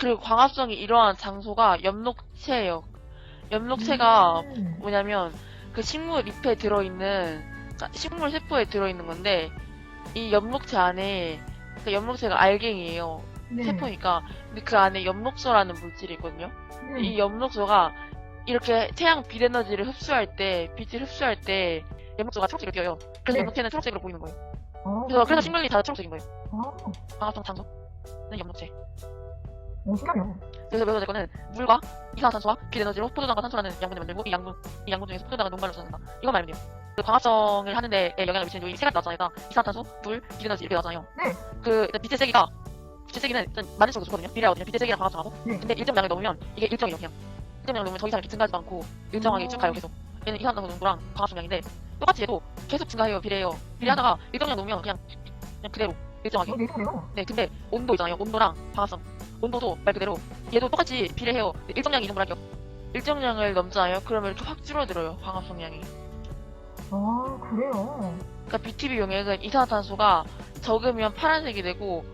그리고 광합성이 일어나는 장소가 엽록체예요. 엽록체가 음. 뭐냐면 그 식물 잎에 들어있는 그러니까 식물 세포에 들어있는 건데 이 엽록체 안에 그 엽록체가 알갱이에요. 네. 세포니까 근데 그 안에 엽록소라는 물질이 있거든요. 네. 이 엽록소가 이렇게 태양 빛 에너지를 흡수할 때 빛을 흡수할 때 엽록소가 초록색으로 뛰어요. 그래서 네. 엽록체는 초록색으로 보이는 거예요. 어, 그래서 그래서 식물이 다 초록색인 거예요. 어, 광합성 장소는 엽록체. 신기하네요. 그래서 외워야 될 거는 물과 이산화탄소와 빛 에너지로 포도당과 산소라는 양분을 만들고 이 양분 이 양분 중에서 포도당은 녹말로 찾는다. 이것만 알면 돼요. 그 광합성을 하는데 영향을 미치는 요인이 세 가지 나왔잖아요. 그러니까 이산화탄소, 물, 빛 에너지 이렇게 나왔잖아요. 네. 그 일단 빛의 세기가 빛의 세기는 일단 많은 쪽으로 좋거든요. 비례하거든요. 빛의 세기랑 광합성하고. 네. 근데 일정량을 넘으면 이게 일정이에요. 그냥 일정량을 넘으면 더 이상 이렇게 증가하지 않고 일정하게 쭉 가요. 계속. 얘는 이산화탄소 농도랑 광합성량인데 똑같이 해도 계속 증가해요. 비례해요. 비례하다가 일정량 넘으면 그냥 그냥 그대로 일정하게. 어, 네. 네, 근데 온도 있잖아요. 온도랑 방합성. 온도도 말 그대로 얘도 똑같이 비례해요. 일정량이 이동을 할게요. 일정량을 넘잖아요. 그러면 이렇게 확 줄어들어요. 방합성량이. 아, 그래요. 그러니까 BTB 용액은 이산화탄소가 적으면 파란색이 되고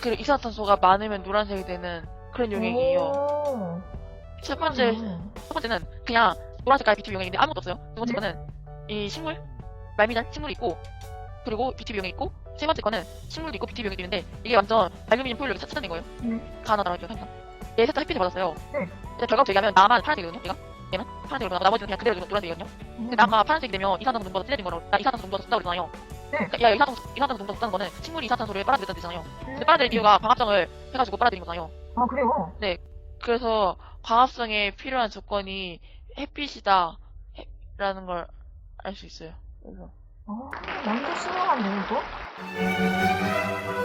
그리고 이산화탄소가 많으면 노란색이 되는 그런 용액이에요. 오, 첫 번째 음. 첫 번째는 그냥 노란 색깔 BTB 용액인데 아무것도 없어요. 두 번째 네. 거는 이 식물 말미잘 식물이 있고 그리고 BTB 용액 있고 세 번째 거는 식물도 있고 용액도 있는데 이게 완전 알루미늄 포일로 이렇게 찾아낸 거예요. 네. 가나다라고 항상. 얘 셋다 햇빛을 받았어요. 네. 근데 결과부터 얘기하면 나만 파란색이거든요. 얘가 얘는 파란색으로 나고 나머지는 그냥 그대로 노란색이거든요. 근데 나가 파란색이 되면 이산화탄소 농도가 진해진 거로 나 이산화탄소 농도가 높다고 그러잖아요. 네. 그러니까 야 이산화탄소 이산화탄소 농도가 높다는 거는 식물이 이산화탄소를 빨아들였다는 뜻이잖아요. 근데 음. 빨아들인 이유가 광합성을 해가지고 빨아들인 거잖아요. 아, 그래요. 그래서 광합성에 필요한 조건이 햇빛이다 해- 라는 걸 알 수 있어요. 그래서 아, 완전 신기한데, 이거? Thank you.